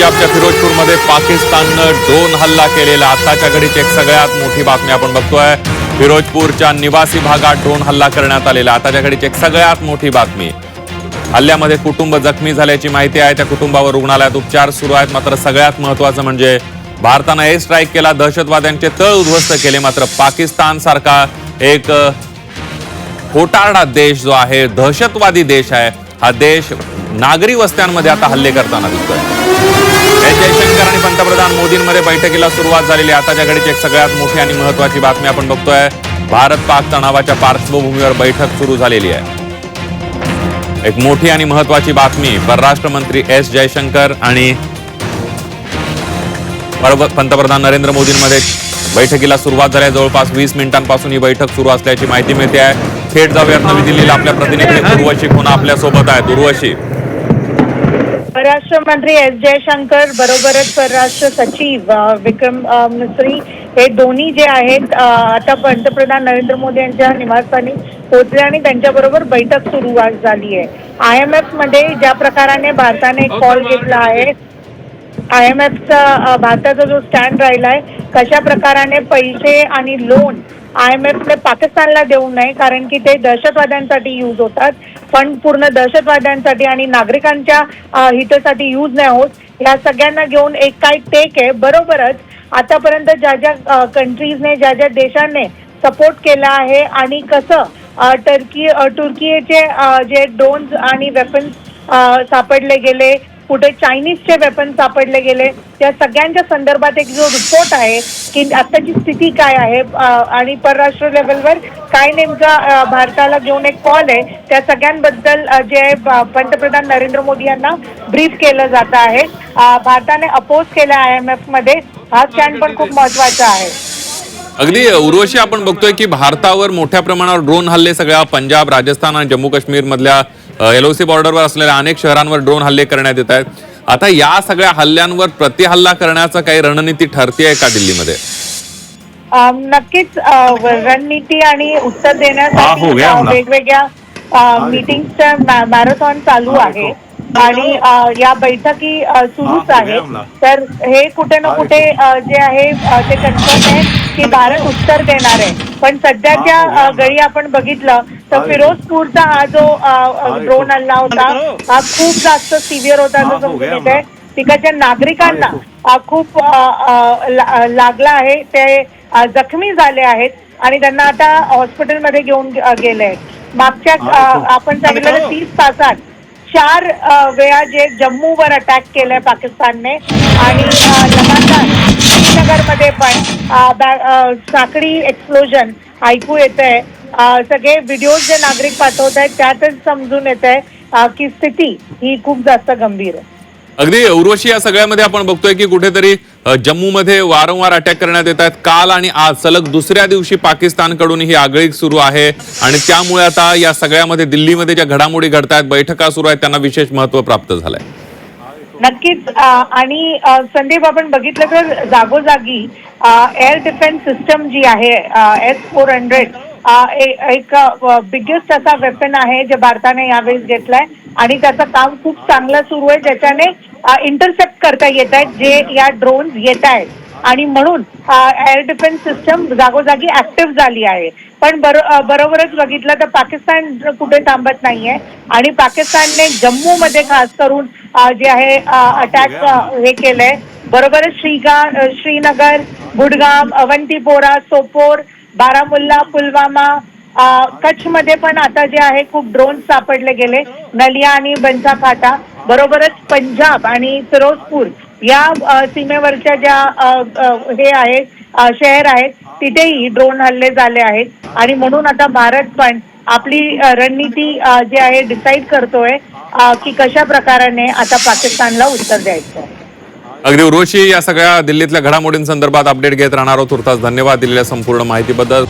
पंजाबच्या फिरोजपूरमध्ये पाकिस्ताननं ड्रोन हल्ला केलेला. आताच्या घडीची एक सगळ्यात मोठी बातमी आपण बघतोय. फिरोजपूरच्या निवासी भागात ड्रोन हल्ला करण्यात आलेला. आताच्या घडीची एक सगळ्यात मोठी बातमी. हल्ल्यामध्ये कुटुंब जखमी झाल्याची माहिती आहे. त्या कुटुंबावर रुग्णालयात उपचार सुरू आहेत. मात्र सगळ्यात महत्वाचं म्हणजे भारतानं एअर स्ट्राईक केला. दहशतवाद्यांचे तळ उद्ध्वस्त केले. मात्र पाकिस्तान सारखा एक खोटारडा देश जो आहे दहशतवादी देश आहे. हा देश नागरी वस्त्यांमध्ये आता हल्ले करताना दिसतोय. एस जयशंकर आणि पंतप्रधान मोदींमध्ये बैठकीला सुरुवात झालेली आहे. आताच्या घडीची एक सगळ्यात मोठी आणि महत्वाची बातमी आपण बघतोय भारत पाक तणावाच्या पार्श्वभूमीवर बैठक सुरू झालेली आहे. एक मोठी आणि महत्वाची बातमी परराष्ट्र मंत्री एस जयशंकर आणि पंतप्रधान नरेंद्र मोदींमध्ये बैठकीला सुरुवात झाली आहे. जवळपास वीस मिनिटांपासून ही बैठक सुरू असल्याची माहिती मिळते आहे. थेट जाऊयात नवी दिल्लीला. आपल्या प्रतिनिधी उर्वशी पुन्हा आपल्यासोबत आहेत उर्वशी परराष्ट्र मंत्री एस जयशंकर बरोबरच परराष्ट्र सचिव विक्रम मिस्री हे दोन्ही जे आहेत आता पंतप्रधान नरेंद्र मोदी यांच्या निवासस्थानी पोहोचले आणि त्यांच्याबरोबर बैठक सुरू झाली आहे आय एम एफमध्ये ज्या प्रकाराने भारताने एक कॉल घेतला आहे आय एम एफचा भारताचा जो स्टँड राहिला आहे कशा प्रकाराने पैसे आणि लोन आय एम एफने पाकिस्तानला देऊ नये कारण की ते दहशतवाद्यांसाठी यूज होतात फंड पूर्ण दहशतवाद्यांसाठी आणि नागरिकांच्या हितासाठी यूज नाही होत. या सगळ्यांना घेऊन एक काय टेक आहे बरोबरच आतापर्यंत ज्या ज्या कंट्रीजने ज्या ज्या देशांनी सपोर्ट केला आहे आणि कसं टर्की टुर्कीचे तुर्कीचे जे ड्रोन्स आणि वेपन्स सापडले गेले कुठे चायनीजचे वेपन सापडले गेले. त्या सगळ्यांच्या संदर्भात एक जो रिपोर्ट आहे की आताची स्थिती काय आहे आणि परराष्ट्र लेवलवर काय नेमका भारताला घेऊन एक कॉल आहे. त्या सगळ्यांबद्दल जे पंतप्रधान नरेंद्र मोदी यांना ब्रीफ केलं जात आहे. भारताने अपोज केला आय एम एफमध्ये. हा स्टँड पण खूप महत्त्वाचा आहे. अगदी उर्वशी आपण बघतोय की भारतावर मोठ्या प्रमाणावर ड्रोन हल्ले सगळ्या पंजाब राजस्थान आणि जम्मू काश्मीर मधल्या एलओसी बॉर्डरवर असलेल्या अनेक शहरांवर ड्रोन हल्ले करण्यात येत आहेत. आता या सगळ्या हल्ल्यांवर प्रतिहल्ला करण्याचा काही रणनीती ठरते आहे का दिल्लीमध्ये? नक्कीच रणनीती आणि उत्तर हा, हो देण्यासाठी हमला. वेगवेगळ्या मीटिंगचं मॅरेथॉन चालू आहे. आणि या बैठकी सुरूच हा, हो आहे. तर हे कुठे ना कुठे जे आहे ते कन्फर्म आहे की भारत उत्तर देणार आहे. पण सध्याच्या हा, हो आपण बघितलं तर हा, फिरोजपूरचा हा जो हा, ड्रोन हल्ला होता हा खूप जास्त सिव्हिअर होता हा, जो हो समजून येत आहे. तिकडच्या नागरिकांना खूप. लागला आहे. ते जखमी झाले आहेत आणि त्यांना आता हॉस्पिटलमध्ये घेऊन गेले आहेत. मागच्या हा, हो. आपण सांगितलं तीस तासात चार वेळा जे जम्मूवर अटॅक केलंय पाकिस्तानने आणि लगातार श्रीनगरमध्ये पण साखळी एक्सप्लोजन ऐकू येत आहे सगळे व्हिडिओज जे नागरिक पाठवत आहेत त्यातच समजून येत आहे की स्थिती ही खूप जास्त गंभीर आहे. अगदी उर्वशी या सगळ्यामध्ये आपण बघतोय की कुठेतरी अ, जम्मूमध्ये वारंवार अटॅक करण्यात येत आहेत. काल आणि आज सलग दुसऱ्या दिवशी पाकिस्तानकडून ही आगळीक सुरू आहे. आणि त्यामुळे आता या सगळ्यामध्ये दिल्लीमध्ये ज्या घडामोडी घडत आहेत बैठका सुरू आहेत त्यांना विशेष महत्त्व प्राप्त झालंय. नक्कीच आणि संदीप आपण बघितलं तर जागोजागी एअर डिफेन्स सिस्टम जी आहे एस फोर हंड्रेड एक बिगेस्ट असा वेपन आहे जे भारताने यावेळेस घेतलाय. आणि त्याचं काम खूप चांगलं सुरू आहे ज्याच्याने इंटरसेप्ट करता येत आहेत जे या ड्रोन्स येत आहेत. आणि म्हणून एअर डिफेन्स सिस्टम जागोजागी ऍक्टिव्ह झाली आहे. पण बरोबरच बघितलं तर पाकिस्तान कुठे थांबत नाहीये. आणि पाकिस्तानने जम्मूमध्ये खास करून जे आहे अटॅक हे केलंय. बरोबरच श्रीगा श्रीनगर गुडगाम अवंतीपोरा सोपोर बारामुल्ला पुलवामा कच्छ कच्छमध्ये पण आता जे आहे खूप ड्रोन सापडले गेले. नलिया आणि बंसाखाटा बरोबरच पंजाब आणि फिरोजपूर या सीमेवरच्या ज्या हे आहेत शहर आहेत तिथेही ड्रोन हल्ले झाले आहेत. आणि म्हणून आता भारत पण आपली रणनीती जे जी आहे डिसाईड करतोय की कशा प्रकाराने आता पाकिस्तानला उत्तर द्यायचं अगदी उर्वशी या सगळ्या दिल्लीतल्या घडामोडींसंदर्भात अपडेट घेत राहणार आहोत. तुर्तास धन्यवाद दिलेल्या संपूर्ण माहितीबद्दल.